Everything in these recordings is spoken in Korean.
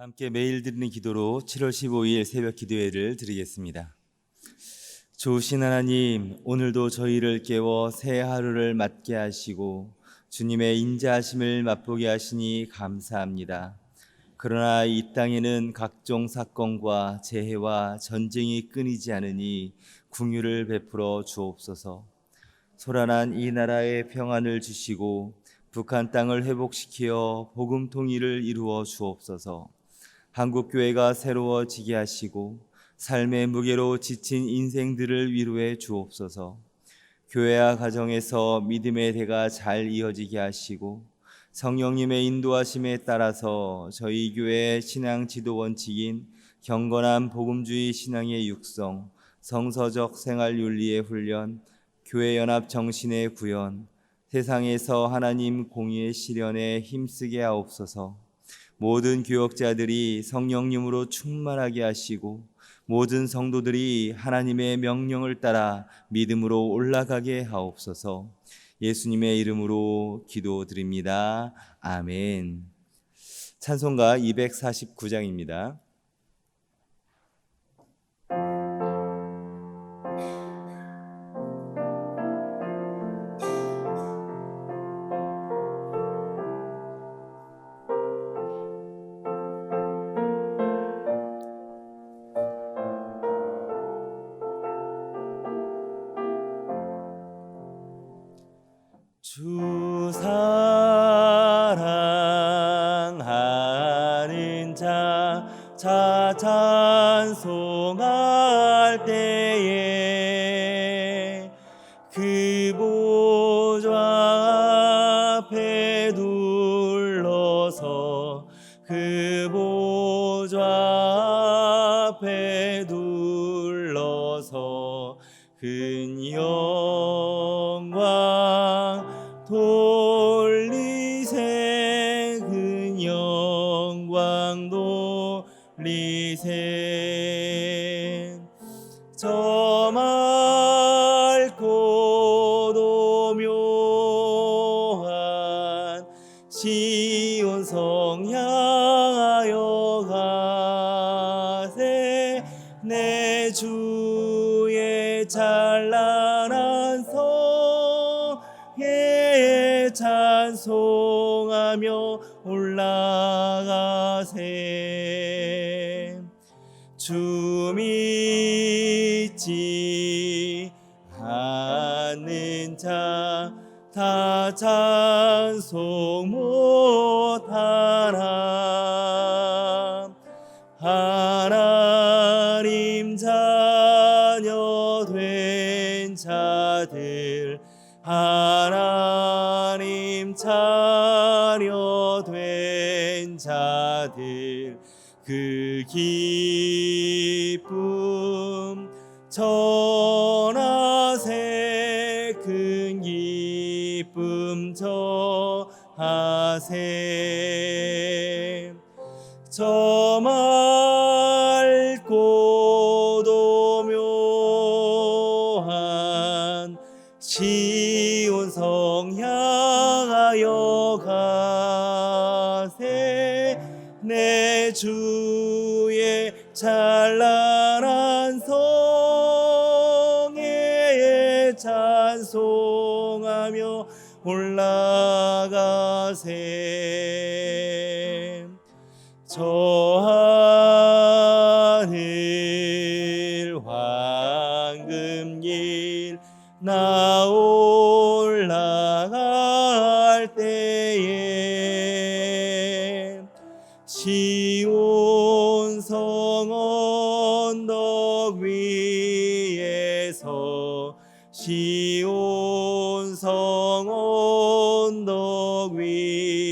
함께 매일 드리는 기도로 7월 15일 새벽 기도회를 드리겠습니다. 좋으신 하나님, 오늘도 저희를 깨워 새 하루를 맞게 하시고 주님의 인자하심을 맛보게 하시니 감사합니다. 그러나 이 땅에는 각종 사건과 재해와 전쟁이 끊이지 않으니 궁유를 베풀어 주옵소서. 소란한 이 나라에 평안을 주시고 북한 땅을 회복시키어 복음 통일을 이루어 주옵소서. 한국 교회가 새로워지게 하시고 삶의 무게로 지친 인생들을 위로해 주옵소서. 교회와 가정에서 믿음의 대가 잘 이어지게 하시고 성령님의 인도하심에 따라서 저희 교회의 신앙 지도 원칙인 경건한 복음주의 신앙의 육성, 성서적 생활 윤리의 훈련, 교회 연합 정신의 구현, 세상에서 하나님 공의의 실현에 힘쓰게 하옵소서. 모든 교역자들이 성령님으로 충만하게 하시고 모든 성도들이 하나님의 명령을 따라 믿음으로 올라가게 하옵소서. 예수님의 이름으로 기도드립니다. 아멘. 찬송가 249장입니다. 자, 자 찬송할 때에 성에 찬송하며 올라가세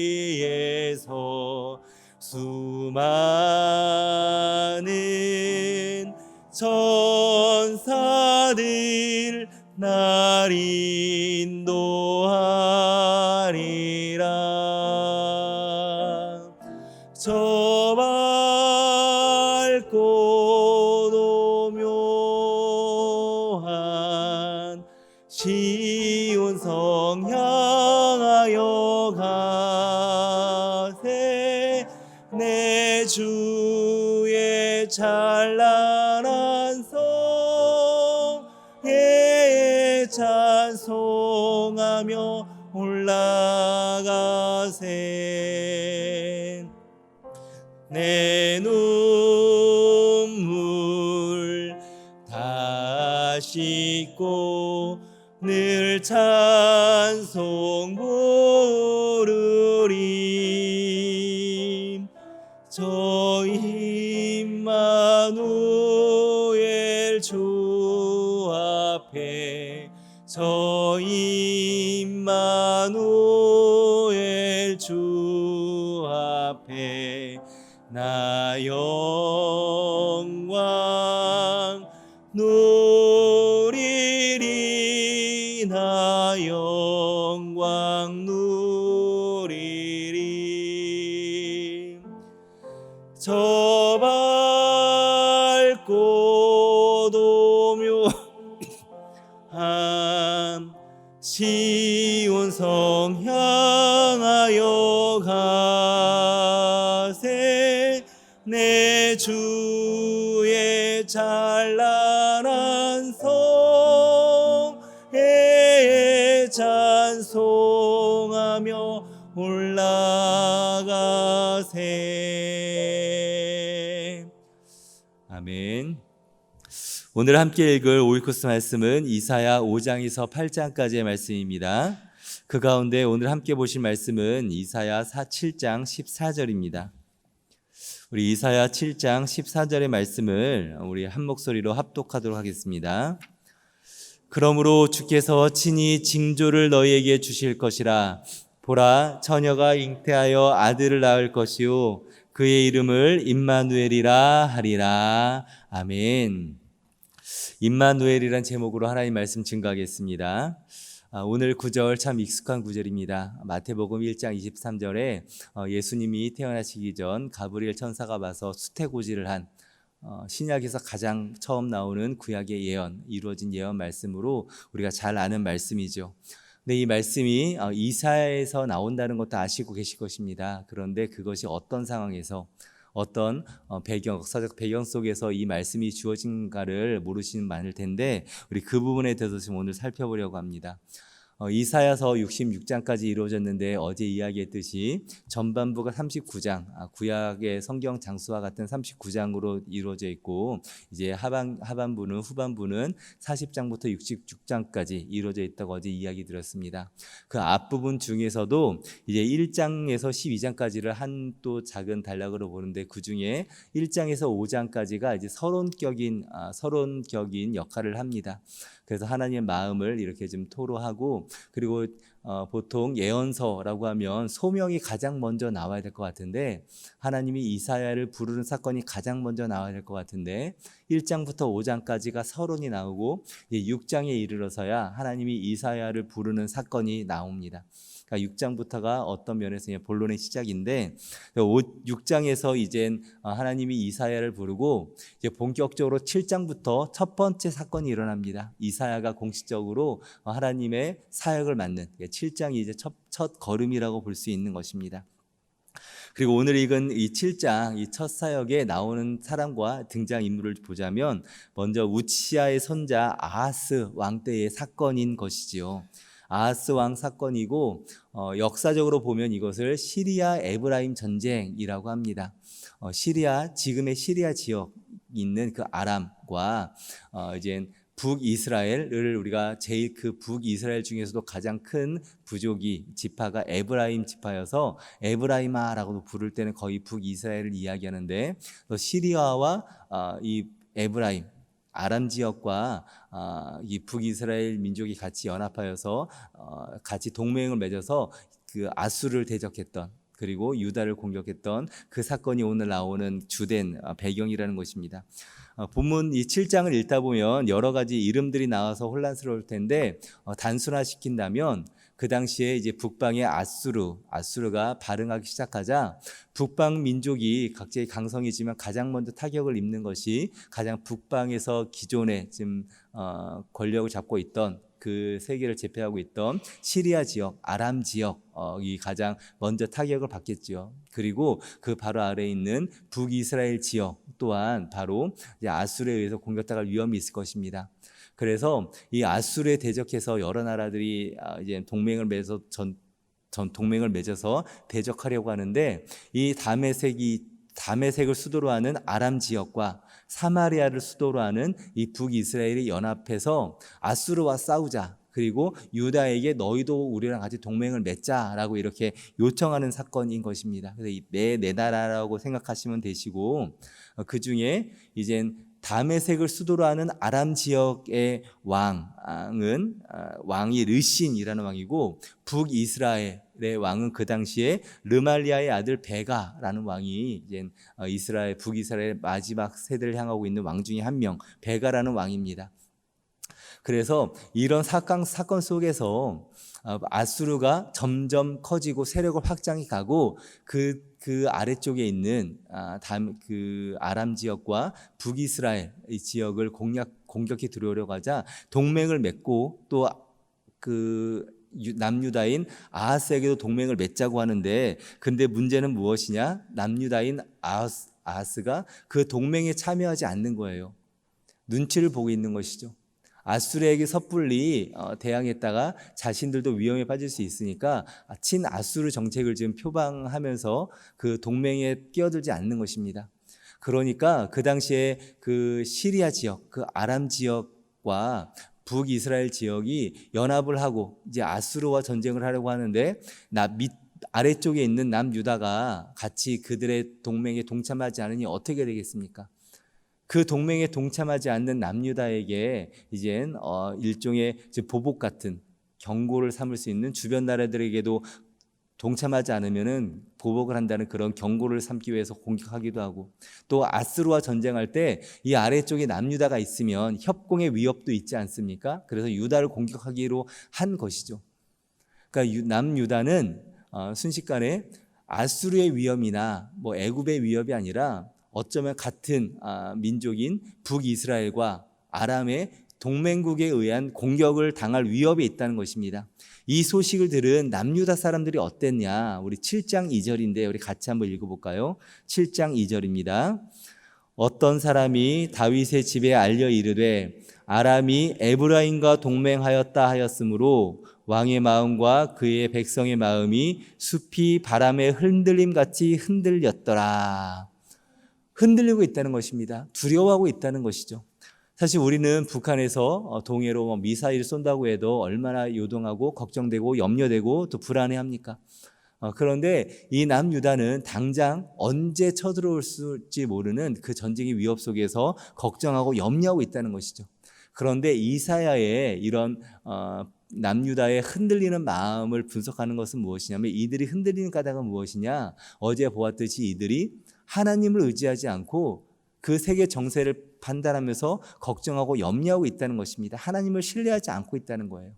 위에서 수많은 천사들 날 인도하 씻고 늘 찬송 부르리 저 임마누엘 주 앞에 저 임마누엘 주 앞에 나영 내 주의 찬란한 성에 찬송하며 올라가세 아멘 오늘 함께 읽을 오이코스 말씀은 이사야 5장에서 8장까지의 말씀입니다. 그 가운데 오늘 함께 보실 말씀은 이사야 4, 7장 14절입니다. 우리 이사야 7장 14절의 말씀을 우리 한 목소리로 합독하도록 하겠습니다. 그러므로 주께서 친히 징조를 너희에게 주실 것이라 보라 처녀가 잉태하여 아들을 낳을 것이요 그의 이름을 임마누엘이라 하리라 아멘. 임마누엘이란 제목으로 하나님 말씀 증거하겠습니다. 아, 오늘 구절 참 익숙한 구절입니다. 마태복음 1장 23절에 어, 예수님이 태어나시기 전 가브리엘 천사가 와서 수태고지를 한 어, 신약에서 가장 처음 나오는 구약의 예언, 이루어진 예언 말씀으로 우리가 잘 아는 말씀이죠. 근데 이 말씀이 어, 이사야에서 나온다는 것도 아시고 계실 것입니다. 그런데 그것이 어떤 상황에서 어떤 어, 배경, 역사적 배경 속에서 이 말씀이 주어진가를 모르시는 많을 텐데 우리 그 부분에 대해서 지금 오늘 살펴보려고 합니다. 어, 이사야서 66장까지 이루어졌는데 어제 이야기했듯이 전반부가 39장, 아, 구약의 성경 장수와 같은 39장으로 이루어져 있고 이제 하반 하반부는 후반부는 40장부터 66장까지 이루어져 있다고 어제 이야기 드렸습니다. 그 앞부분 중에서도 이제 1장에서 12장까지를 한 또 작은 단락으로 보는데 그 중에 1장에서 5장까지가 이제 서론격인 아, 서론격인 역할을 합니다. 그래서 하나님의 마음을 이렇게 좀 토로하고 그리고 어, 보통 예언서라고 하면 소명이 가장 먼저 나와야 될 것 같은데 하나님이 이사야를 부르는 사건이 가장 먼저 나와야 될 것 같은데 1장부터 5장까지가 서론이 나오고 6장에 이르러서야 하나님이 이사야를 부르는 사건이 나옵니다. 그러니까 6장부터가 어떤 면에서 본론의 시작인데 6장에서 이제 하나님이 이사야를 부르고 이제 본격적으로 7장부터 첫 번째 사건이 일어납니다. 이사야가 공식적으로 하나님의 사역을 맡는 7장이 이제 첫, 첫 걸음이라고 볼 수 있는 것입니다. 그리고 오늘 읽은 이 7장 이 첫 사역에 나오는 사람과 등장 인물을 보자면 먼저 우치아의 손자 아하스 왕 때의 사건인 것이지요. 아하스 왕 사건이고 어, 역사적으로 보면 이것을 시리아 에브라임 전쟁이라고 합니다. 어, 시리아 지금의 시리아 지역 있는 그 아람과 어, 이제 북이스라엘을 우리가 제일 그 북이스라엘 중에서도 가장 큰 부족이 지파가 에브라임 지파여서 에브라임아라고도 부를 때는 거의 북이스라엘을 이야기하는데 시리아와 어, 이 에브라임 아람 지역과 어, 이 북이스라엘 민족이 같이 연합하여서 어, 같이 동맹을 맺어서 그 아수를 대적했던 그리고 유다를 공격했던 그 사건이 오늘 나오는 주된 배경이라는 것입니다. 어, 본문 이 7장을 읽다 보면 여러 가지 이름들이 나와서 혼란스러울 텐데 어, 단순화시킨다면 그 당시에 이제 북방의 아수르, 아수르가 발흥하기 시작하자 북방 민족이 각자의 강성이지만 가장 먼저 타격을 입는 것이 가장 북방에서 기존에 지금 어, 권력을 잡고 있던 그 세계를 제패하고 있던 시리아 지역, 아람 지역이 어, 가장 먼저 타격을 받겠지요. 그리고 그 바로 아래에 있는 북이스라엘 지역 또한 바로 아수르에 의해서 공격당할 위험이 있을 것입니다. 그래서 이 아수르에 대적해서 여러 나라들이 아, 이제 동맹을 맺어서 전 전 동맹을 맺어서 대적하려고 하는데 이 다메섹이 다메섹을 수도로 하는 아람 지역과 사마리아를 수도로 하는 이 북이스라엘이 연합해서 아수르와 싸우자. 그리고 유다에게 너희도 우리랑 같이 동맹을 맺자라고 이렇게 요청하는 사건인 것입니다. 그래서 내내 나라라고 생각하시면 되시고 그 중에 이젠 다메섹을 수도로 하는 아람 지역의 왕은 아, 왕이 르신이라는 왕이고 북이스라엘의 왕은 그 당시에 르말리아의 아들 베가라는 왕이 이제 어, 이스라엘 북이스라엘 마지막 세대를 향하고 있는 왕 중에 한 명 베가라는 왕입니다. 그래서 이런 사건 사건 속에서 어, 아수르가 점점 커지고 세력을 확장해 가고 그, 그 아래쪽에 있는 아, 그 아람 지역과 북이스라엘 지역을 공략, 공격해 들어오려고 하자 동맹을 맺고 또그 남유다인 아하스에게도 동맹을 맺자고 하는데 근데 문제는 무엇이냐? 남유다인 아하스, 아하스가 그 동맹에 참여하지 않는 거예요. 눈치를 보고 있는 것이죠. 아수르에게 섣불리 어, 대항했다가 자신들도 위험에 빠질 수 있으니까 친 아수르 정책을 지금 표방하면서 그 동맹에 끼어들지 않는 것입니다. 그러니까 그 당시에 그 시리아 지역, 그 아람 지역과 북이스라엘 지역이 연합을 하고 이제 아수르와 전쟁을 하려고 하는데 나 밑 아래쪽에 있는 남유다가 같이 그들의 동맹에 동참하지 않으니 어떻게 되겠습니까? 그 동맹에 동참하지 않는 남유다에게 이젠 어 일종의 보복 같은 경고를 삼을 수 있는 주변 나라들에게도 동참하지 않으면은 보복을 한다는 그런 경고를 삼기 위해서 공격하기도 하고 또 아스루와 전쟁할 때 이 아래쪽에 남유다가 있으면 협공의 위협도 있지 않습니까? 그래서 유다를 공격하기로 한 것이죠. 그러니까 남유다는 어, 순식간에 아수르의 위험이나 뭐 애굽의 위협이 아니라 어쩌면 같은 아, 민족인 북이스라엘과 아람의 동맹국에 의한 공격을 당할 위협이 있다는 것입니다. 이 소식을 들은 남유다 사람들이 어땠냐? 우리 7장 2절인데 우리 같이 한번 읽어볼까요? 7장 2절입니다. 어떤 사람이 다윗의 집에 알려 이르되 아람이 에브라임과 동맹하였다 하였으므로 왕의 마음과 그의 백성의 마음이 숲이 바람의 흔들림 같이 흔들렸더라. 흔들리고 있다는 것입니다. 두려워하고 있다는 것이죠. 사실 우리는 북한에서 어, 동해로 뭐 미사일 쏜다고 해도 얼마나 요동하고 걱정되고 염려되고 또 불안해합니까? 어, 그런데 이 남유다는 당장 언제 쳐들어올지 모르는 그 전쟁의 위협 속에서 걱정하고 염려하고 있다는 것이죠. 그런데 이사야의 이런 어, 남유다의 흔들리는 마음을 분석하는 것은 무엇이냐면 이들이 흔들리는 까닭은 무엇이냐? 어제 보았듯이 이들이 하나님을 의지하지 않고 그 세계 정세를 판단하면서 걱정하고 염려하고 있다는 것입니다. 하나님을 신뢰하지 않고 있다는 거예요.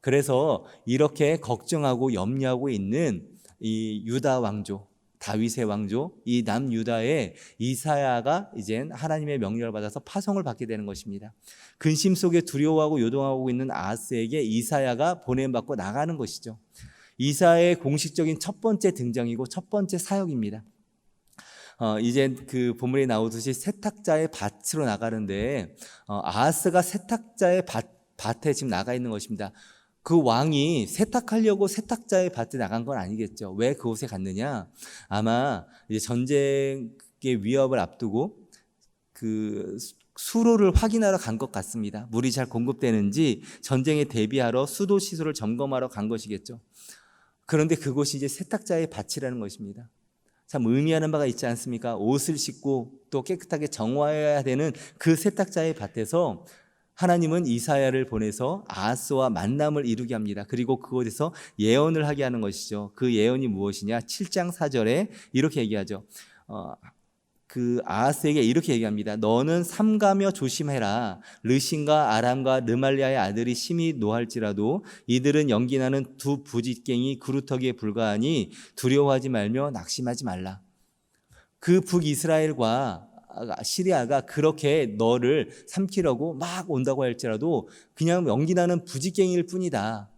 그래서 이렇게 걱정하고 염려하고 있는 이 유다 왕조, 다윗의 왕조, 이 남유다의 이사야가 이젠 하나님의 명령을 받아서 파송을 받게 되는 것입니다. 근심 속에 두려워하고 요동하고 있는 아하스에게 이사야가 보냄받고 나가는 것이죠. 이사야의 공식적인 첫 번째 등장이고 첫 번째 사역입니다. 어, 이제 그 본문에 나오듯이 세탁자의 밭으로 나가는데 어, 아하스가 세탁자의 밭, 밭에 지금 나가 있는 것입니다. 그 왕이 세탁하려고 세탁자의 밭에 나간 건 아니겠죠. 왜 그곳에 갔느냐? 아마 이제 전쟁의 위협을 앞두고 그 수로를 확인하러 간 것 같습니다. 물이 잘 공급되는지 전쟁에 대비하러 수도 시설을 점검하러 간 것이겠죠. 그런데 그곳이 이제 세탁자의 밭이라는 것입니다. 참 의미하는 바가 있지 않습니까? 옷을 씻고 또 깨끗하게 정화해야 되는 그 세탁자의 밭에서 하나님은 이사야를 보내서 아하스와 만남을 이루게 합니다. 그리고 그곳에서 예언을 하게 하는 것이죠. 그 예언이 무엇이냐? 7장 4절에 이렇게 얘기하죠. 어, 그 아하스에게 이렇게 얘기합니다. 너는 삼가며 조심해라. 르신과 아람과 르말리아의 아들이 심히 노할지라도 이들은 연기나는 두 부짓갱이 그루터기에 불과하니 두려워하지 말며 낙심하지 말라. 그 북이스라엘과 시리아가 그렇게 너를 삼키려고 막 온다고 할지라도 그냥 연기나는 부짓갱이일 뿐이다.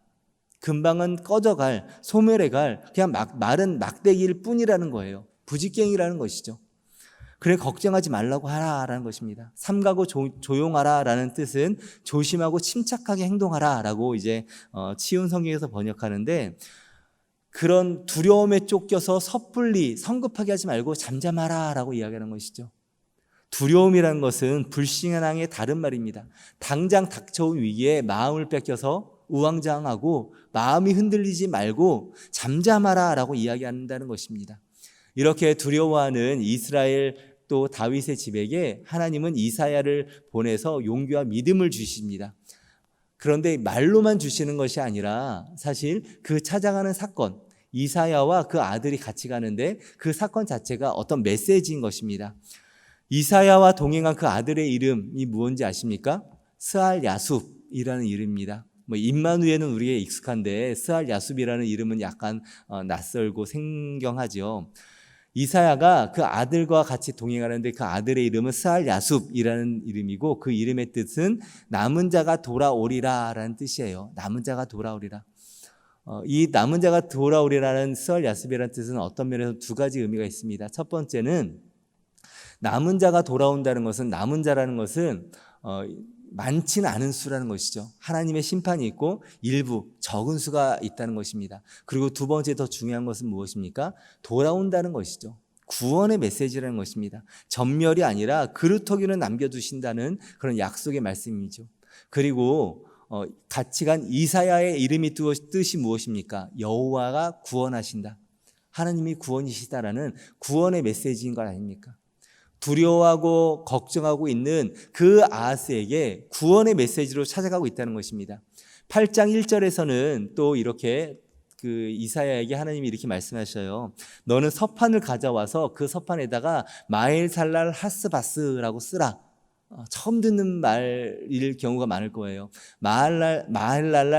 금방은 꺼져갈 소멸해갈 그냥 막 마른 막대기일 뿐이라는 거예요. 부짓갱이라는 것이죠. 그래 걱정하지 말라고 하라라는 것입니다. 삼가고 조, 용하라라는 뜻은 조심하고 침착하게 행동하라라고 이제 어, 치운 성경에서 번역하는데 그런 두려움에 쫓겨서 섣불리 성급하게 하지 말고 잠잠하라 라고 이야기하는 것이죠. 두려움이라는 것은 불신앙의 다른 말입니다. 당장 닥쳐온 위기에 마음을 뺏겨서 우왕좌왕하고 마음이 흔들리지 말고 잠잠하라 라고 이야기한다는 것입니다. 이렇게 두려워하는 이스라엘 또 다윗의 집에게 하나님은 이사야를 보내서 용기와 믿음을 주십니다. 그런데 말로만 주시는 것이 아니라 사실 그 찾아가는 사건, 이사야와 그 아들이 같이 가는데 그 사건 자체가 어떤 메시지인 것입니다. 이사야와 동행한 그 아들의 이름이 무엇인지 아십니까? 스알 야숲이라는 이름입니다. 뭐 임마누에는 우리에게 익숙한데 스알 야숲이라는 이름은 약간 어, 낯설고 생경하죠. 이사야가 그 아들과 같이 동행하는데 그 아들의 이름은 스알 야숲이라는 이름이고 그 이름의 뜻은 남은 자가 돌아오리라라는 뜻이에요. 남은 자가 돌아오리라. 어, 이 남은 자가 돌아오리라는 스알 야숲이라는 뜻은 어떤 면에서 두 가지 의미가 있습니다. 첫 번째는 남은 자가 돌아온다는 것은 남은 자라는 것은 어, 많지는 않은 수라는 것이죠. 하나님의 심판이 있고 일부 적은 수가 있다는 것입니다. 그리고 두 번째 더 중요한 것은 무엇입니까? 돌아온다는 것이죠. 구원의 메시지라는 것입니다. 전멸이 아니라 그루터기는 남겨두신다는 그런 약속의 말씀이죠. 그리고 어, 같이 간 이사야의 이름이 뜻이 무엇입니까? 여호와가 구원하신다. 하나님이 구원이시다라는 구원의 메시지인 것 아닙니까? 두려워하고 걱정하고 있는 그 아하스에게 구원의 메시지로 찾아가고 있다는 것입니다. 8장 1절에서는 또 이렇게 그 이사야에게 하나님이 이렇게 말씀하셔요. 너는 서판을 가져와서 그 서판에다가 마엘살랄 하스바스라고 쓰라. 어, 처음 듣는 말일 경우가 많을 거예요.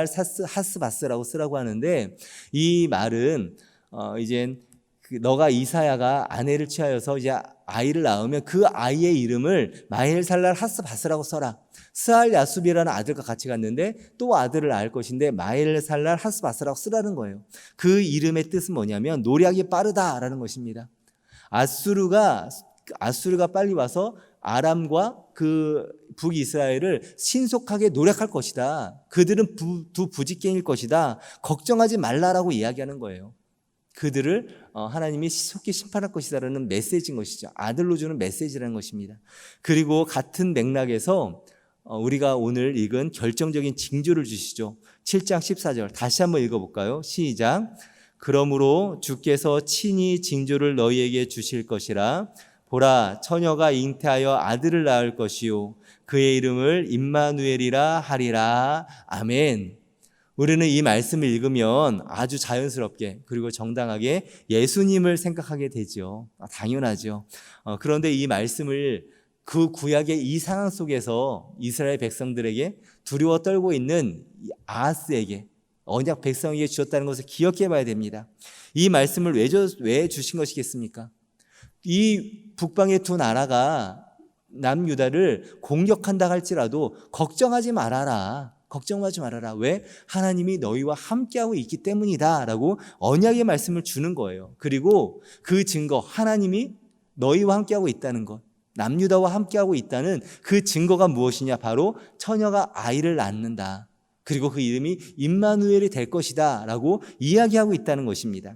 사스 하스바스라고 쓰라고 하는데 이 말은 어 이젠 그 너가 이사야가 아내를 취하여서 이제 아이를 낳으면 그 아이의 이름을 마헬살랄 하스바스라고 써라. 스알 야수비라는 아들과 같이 갔는데 또 아들을 낳을 것인데 마헬살랄 하스바스라고 쓰라는 거예요. 그 이름의 뜻은 뭐냐면 노력이 빠르다라는 것입니다. 아수르가 아수르가 빨리 와서 아람과 그 북이스라엘을 신속하게 노력할 것이다. 그들은 부, 두 부직갱일 것이다. 걱정하지 말라라고 이야기하는 거예요. 그들을 어, 하나님이 속히 심판할 것이다라는 메시지인 것이죠. 아들로 주는 메시지라는 것입니다. 그리고 같은 맥락에서 어, 우리가 오늘 읽은 결정적인 징조를 주시죠. 7장 14절 다시 한번 읽어볼까요? 시작. 그러므로 주께서 친히 징조를 너희에게 주실 것이라 보라 처녀가 잉태하여 아들을 낳을 것이요 그의 이름을 임마누엘이라 하리라 아멘. 우리는 이 말씀을 읽으면 아주 자연스럽게 그리고 정당하게 예수님을 생각하게 되죠. 아, 당연하죠. 어, 그런데 이 말씀을 그 구약의 이 상황 속에서 이스라엘 백성들에게 두려워 떨고 있는 아하스에게 언약 백성에게 주셨다는 것을 기억해 봐야 됩니다. 이 말씀을 왜, 주, 왜 주신 것이겠습니까? 이 북방의 두 나라가 남유다를 공격한다 할지라도 걱정하지 말아라. 걱정하지 말아라. 왜? 하나님이 너희와 함께하고 있기 때문이다. 라고 언약의 말씀을 주는 거예요. 그리고 그 증거, 하나님이 너희와 함께하고 있다는 것. 남유다와 함께하고 있다는 그 증거가 무엇이냐? 바로 처녀가 아이를 낳는다. 그리고 그 이름이 임마누엘이 될 것이다. 라고 이야기하고 있다는 것입니다.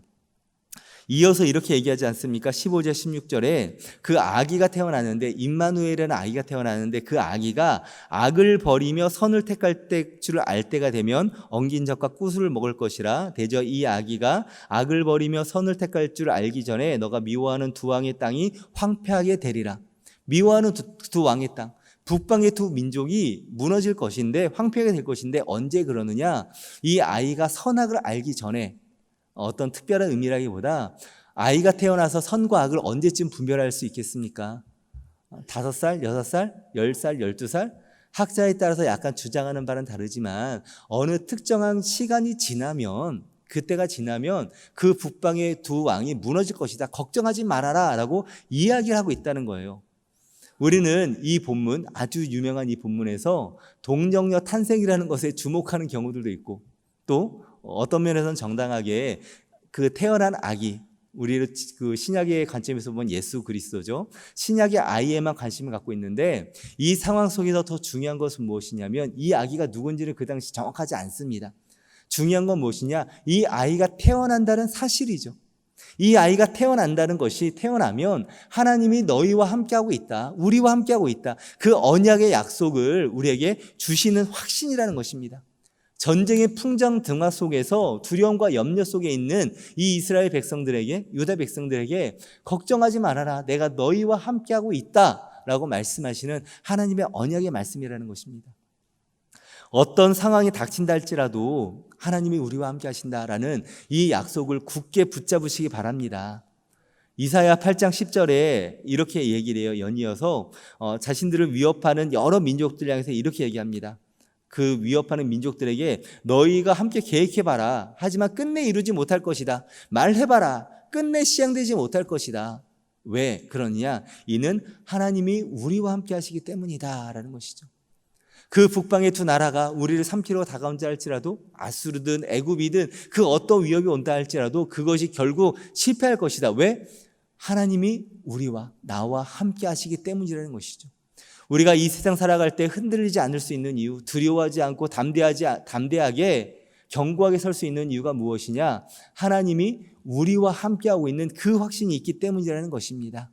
이어서 이렇게 얘기하지 않습니까? 15절 16절에 그 아기가 태어나는데 임마누엘이라는 아기가 태어나는데 그 아기가 악을 버리며 선을 택할 때 줄을 알 때가 되면 엉긴 젖과 꾸수를 먹을 것이라 대저 이 아기가 악을 버리며 선을 택할 줄 알기 전에 너가 미워하는 두 왕의 땅이 황폐하게 되리라. 미워하는 두, 두 왕의 땅. 북방의 두 민족이 무너질 것인데 황폐하게 될 것인데 언제 그러느냐? 이 아이가 선악을 알기 전에 어떤 특별한 의미라기보다 아이가 태어나서 선과 악을 언제쯤 분별할 수 있겠습니까? 다섯 살, 여섯 살, 열 살, 열두 살? 학자에 따라서 약간 주장하는 바는 다르지만 어느 특정한 시간이 지나면 그때가 지나면 그 북방의 두 왕이 무너질 것이다. 걱정하지 말아라. 라고 이야기를 하고 있다는 거예요. 우리는 이 본문, 아주 유명한 이 본문에서 동정녀 탄생이라는 것에 주목하는 경우들도 있고 또 어떤 면에서는 정당하게 그 태어난 아기 우리 그 신약의 관점에서 보면 예수 그리스도죠. 신약의 아이에만 관심을 갖고 있는데 이 상황 속에서 더 중요한 것은 무엇이냐면 이 아기가 누군지를 그 당시 정확하지 않습니다. 중요한 건 무엇이냐? 이 아이가 태어난다는 사실이죠. 이 아이가 태어난다는 것이 태어나면 하나님이 너희와 함께하고 있다. 우리와 함께하고 있다. 그 언약의 약속을 우리에게 주시는 확신이라는 것입니다. 전쟁의 풍정 등화 속에서 두려움과 염려 속에 있는 이 이스라엘 백성들에게 유다 백성들에게 걱정하지 말아라. 내가 너희와 함께하고 있다라고 말씀하시는 하나님의 언약의 말씀이라는 것입니다. 어떤 상황이 닥친다 할지라도 하나님이 우리와 함께 하신다라는 이 약속을 굳게 붙잡으시기 바랍니다. 이사야 8장 10절에 이렇게 얘기를 해요. 연이어서 어, 자신들을 위협하는 여러 민족들 향해서 이렇게 얘기합니다. 그 위협하는 민족들에게 너희가 함께 계획해봐라. 하지만 끝내 이루지 못할 것이다. 말해봐라. 끝내 시행되지 못할 것이다. 왜 그러느냐? 이는 하나님이 우리와 함께 하시기 때문이다. 라는 것이죠. 그 북방의 두 나라가 우리를 삼키러 다가온다 할지라도 아수르든 애굽이든 그 어떤 위협이 온다 할지라도 그것이 결국 실패할 것이다. 왜? 하나님이 우리와 나와 함께 하시기 때문이라는 것이죠. 우리가 이 세상 살아갈 때 흔들리지 않을 수 있는 이유, 두려워하지 않고 담대하지 담대하게 견고하게 설 수 있는 이유가 무엇이냐? 하나님이 우리와 함께하고 있는 그 확신이 있기 때문이라는 것입니다.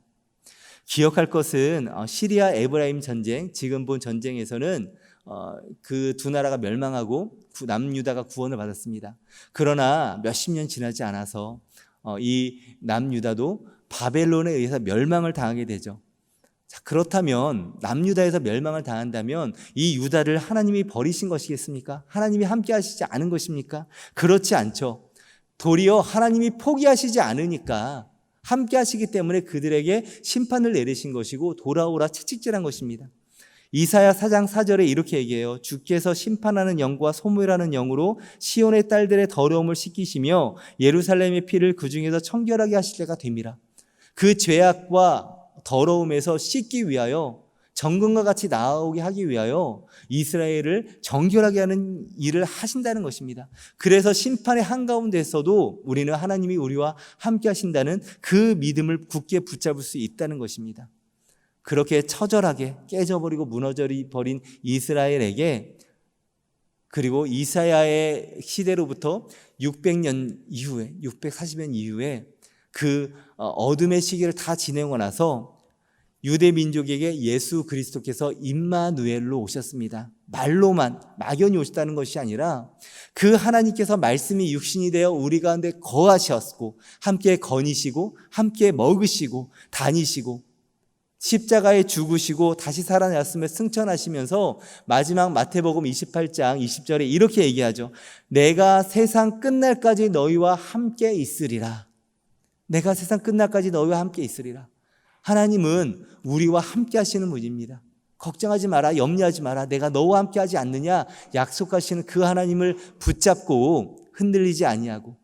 기억할 것은 어, 시리아 에브라임 전쟁, 지금 본 전쟁에서는 어, 그두 나라가 멸망하고 남유다가 구원을 받았습니다. 그러나 몇십 년 지나지 않아서 어, 이 남유다도 바벨론에 의해서 멸망을 당하게 되죠. 자, 그렇다면 남유다에서 멸망을 당한다면 이 유다를 하나님이 버리신 것이겠습니까? 하나님이 함께 하시지 않은 것입니까? 그렇지 않죠. 도리어 하나님이 포기하시지 않으니까 함께 하시기 때문에 그들에게 심판을 내리신 것이고 돌아오라 채찍질한 것입니다. 이사야 4장 4절에 이렇게 얘기해요. 주께서 심판하는 영과 소멸하는 영으로 시온의 딸들의 더러움을 씻기시며 예루살렘의 피를 그 중에서 청결하게 하실 때가 됩니다. 그 죄악과 더러움에서 씻기 위하여 정금과 같이 나오게 하기 위하여 이스라엘을 정결하게 하는 일을 하신다는 것입니다. 그래서 심판의 한가운데서도 우리는 하나님이 우리와 함께 하신다는 그 믿음을 굳게 붙잡을 수 있다는 것입니다. 그렇게 처절하게 깨져버리고 무너져 버린 이스라엘에게 그리고 이사야의 시대로부터 600년 이후에 640년 이후에 그 어, 어둠의 시기를 다 지내고 나서 유대 민족에게 예수 그리스도께서 임마누엘로 오셨습니다. 말로만 막연히 오셨다는 것이 아니라 그 하나님께서 말씀이 육신이 되어 우리 가운데 거하셨고 함께 거니시고 함께 먹으시고 다니시고 십자가에 죽으시고 다시 살아났음을 승천하시면서 마지막 마태복음 28장 20절에 이렇게 얘기하죠. 내가 세상 끝날까지 너희와 함께 있으리라. 내가 세상 끝날까지 너희와 함께 있으리라. 하나님은 우리와 함께 하시는 분입니다. 걱정하지 마라, 염려하지 마라. 내가 너와 함께 하지 않느냐? 약속하시는 그 하나님을 붙잡고 흔들리지 아니하고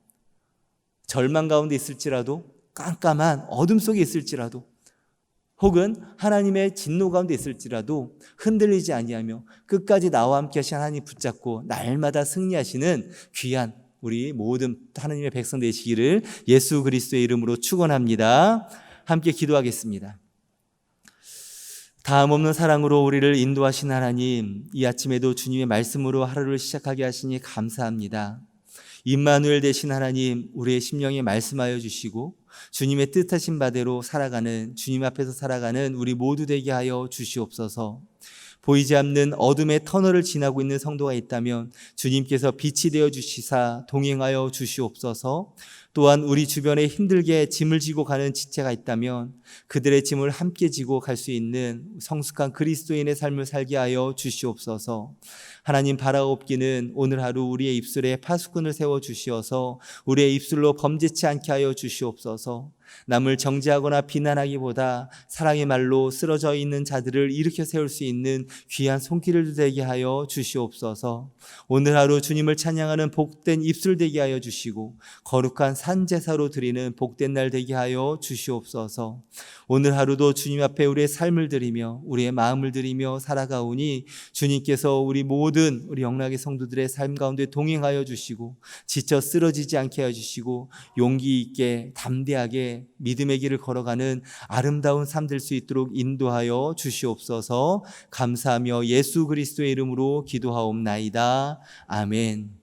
절망 가운데 있을지라도 깜깜한 어둠 속에 있을지라도 혹은 하나님의 진노 가운데 있을지라도 흔들리지 아니하며 끝까지 나와 함께 하신 하나님 붙잡고 날마다 승리하시는 귀한 우리 모든 하나님의 백성 되시기를 예수 그리스도의 이름으로 축원합니다. 함께 기도하겠습니다. 다음 없는 사랑으로 우리를 인도하신 하나님, 이 아침에도 주님의 말씀으로 하루를 시작하게 하시니 감사합니다. 임마누엘 되신 하나님, 우리의 심령에 말씀하여 주시고 주님의 뜻하신 바대로 살아가는 주님 앞에서 살아가는 우리 모두 되게 하여 주시옵소서. 보이지 않는 어둠의 터널을 지나고 있는 성도가 있다면 주님께서 빛이 되어 주시사 동행하여 주시옵소서. 또한 우리 주변에 힘들게 짐을 지고 가는 지체가 있다면 그들의 짐을 함께 지고 갈 수 있는 성숙한 그리스도인의 삶을 살게 하여 주시옵소서. 하나님 바라옵기는 오늘 하루 우리의 입술에 파수꾼을 세워 주시어서 우리의 입술로 범죄치 않게 하여 주시옵소서. 남을 정죄하거나 비난하기보다 사랑의 말로 쓰러져 있는 자들을 일으켜 세울 수 있는 귀한 손길을 되게 하여 주시옵소서. 오늘 하루 주님을 찬양하는 복된 입술 되게 하여 주시고 거룩한 산 제사로 드리는 복된 날 되게 하여 주시옵소서. 오늘 하루도 주님 앞에 우리의 삶을 드리며 우리의 마음을 드리며 살아가오니 주님께서 우리 모든 우리 영락의 성도들의 삶 가운데 동행하여 주시고 지쳐 쓰러지지 않게 해 주시고 용기 있게 담대하게 믿음의 길을 걸어가는 아름다운 삶 될 수 있도록 인도하여 주시옵소서 감사하며 예수 그리스도의 이름으로 기도하옵나이다. 아멘.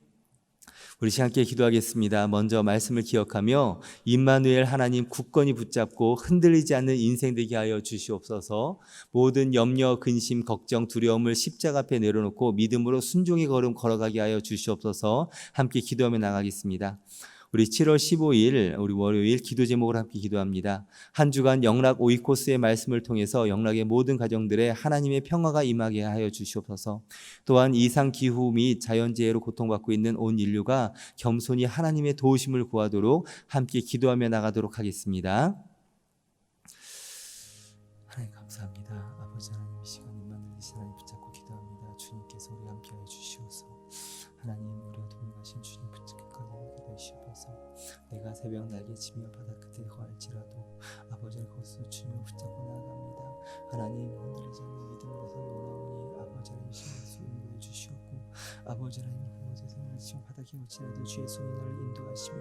우리 함께 기도하겠습니다. 먼저 말씀을 기억하며 임마누엘 하나님 굳건히 붙잡고 흔들리지 않는 인생 되게 하여 주시옵소서. 모든 염려, 근심, 걱정, 두려움을 십자가 앞에 내려놓고 믿음으로 순종의 걸음 걸어가게 하여 주시옵소서. 함께 기도하며 나가겠습니다. 우리 7월 15일 우리 월요일 기도 제목을 함께 기도합니다. 한 주간 영락 오이코스의 말씀을 통해서 영락의 모든 가정들의 하나님의 평화가 임하게 하여 주시옵소서. 또한 이상 기후 및 자연재해로 고통받고 있는 온 인류가 겸손히 하나님의 도우심을 구하도록 함께 기도하며 나가도록 하겠습니다. 새벽 날개치며 바다 끝에 거할지라도 아버지를 거기서 주님을 붙잡고 나아갑니다. 하나님 흔들리지 아버지 하나님 그곳에 생을 지금 바닥에落지라도 주의 손이 너를 인도하시며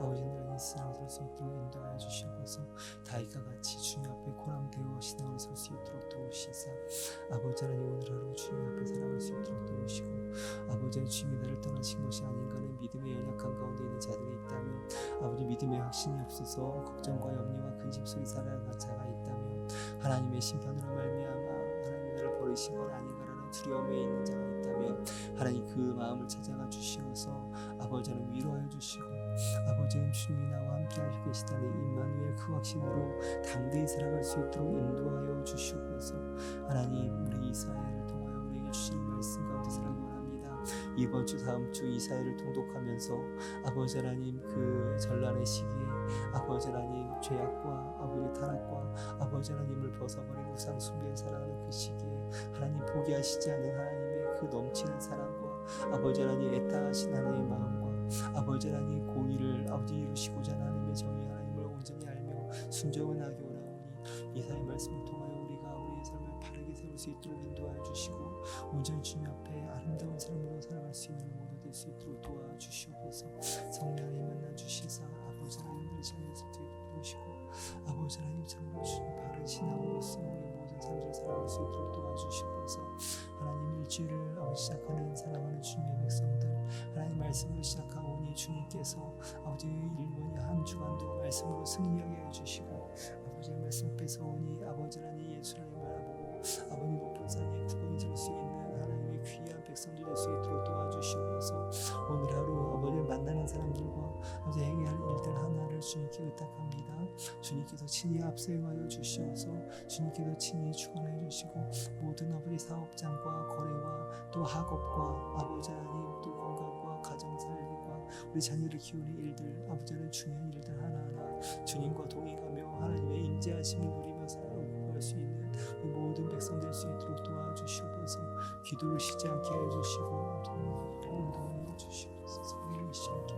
아버지 나라의 신앙을 설수 있도록 인도하여 주시옵소서. 다윗과 같이 주님 앞에 고랑되어 신앙을 설수 있도록 도우시사. 아버지 하나님 오늘 하루 주님 앞에 살아갈 수 있도록 도우시고 아버지 주님이 나를 떠나신 것이 아닌가는 믿음의 연약한 가운데 있는 자들이 있다면 아버지 믿음의 확신이 없어서 걱정과 염려와 근심 속에 살아가는 자가 있다면 하나님의 심판으로 말미암아 하나님이 나를 버리신 건 아닌가라는 두려움에 있는 자가 있다면 하나님 그 마음을 찾아가 주시어서 아버지 하나님 위로하여 주시고 아버지 하나님 주님이 나와 함께 하시고 계시다는 임마누엘 그 확신으로 당대히 살아갈 수 있도록 인도하여 주시옵소서. 하나님 우리 이사야를 통하여 우리에게 주신 말씀 가운데 원합니다. 이번 주 다음 주 이사야를 통독하면서 아버지 하나님 그 전란의 시기에 아버지 하나님 죄악과 아버지 타락과 아버지 하나님을 벗어버린 우상 숭배에 살아가는 그 시기에 하나님 포기하시지 않는 하나님의 그 넘치는 사랑과 아버지 하나님 애타하신 하나님의 마음과 아버지 하나님 공의를 아버지 이루시고자 하는 하나님의 정의 하나님을 온전히 알며 순종을 하기 원하오니 이사의 말씀을 통하여 우리가 우리의 삶을 바르게 세울 수 있도록 인도하여 주시고 온전히 주님 앞에 아름다운 삶으로 살아갈 수 있는 모두 될수 있도록 도와주시옵소서. 성령 하나님 만나 주시사 아버지 하나님들의 자녀에서 도우시고 아버지 하나님 참으로 주님 바른 신앙으로서 우리 모든 삶을 살아갈 수 있도록 도와주시옵소서. 하나님 일주일을 아버지 시작하는 사랑하는 주님의 백성들 하나님 말씀으로 시작하오니 주님께서 아버지 일본이 한 주간도 말씀으로 승리하게 해주시고 아버지의 말씀 뺏어오니 아버지 하나님 예수 하나님 바라보고 아버지 높은 산에 구건이 될수 있는 귀한 백성들 될 수 있도록 도와주시옵소서. 오늘 하루 아버지를 만나는 사람들과 아버지 행해할 일들 하나를 주님께 의탁합니다. 주님께서 친히 앞세워하여 주시옵소서. 주님께서 친히 주관하여 주시고 모든 아버지 사업장과 거래와 또 학업과 아버지 하나님 또 건강과 가정 살림과 우리 자녀를 키우는 일들 아버지 하나님 중요한 일들 하나하나 주님과 동행하며 하나님의 임재하심을 누리 며 살아갈 수 있는 우리 모든 백성 될 수 있도록 도와주시옵소서. 기도를 쉬지 않게 해주시고 인도하여 주시옵소서. 성령을 쉬지 않게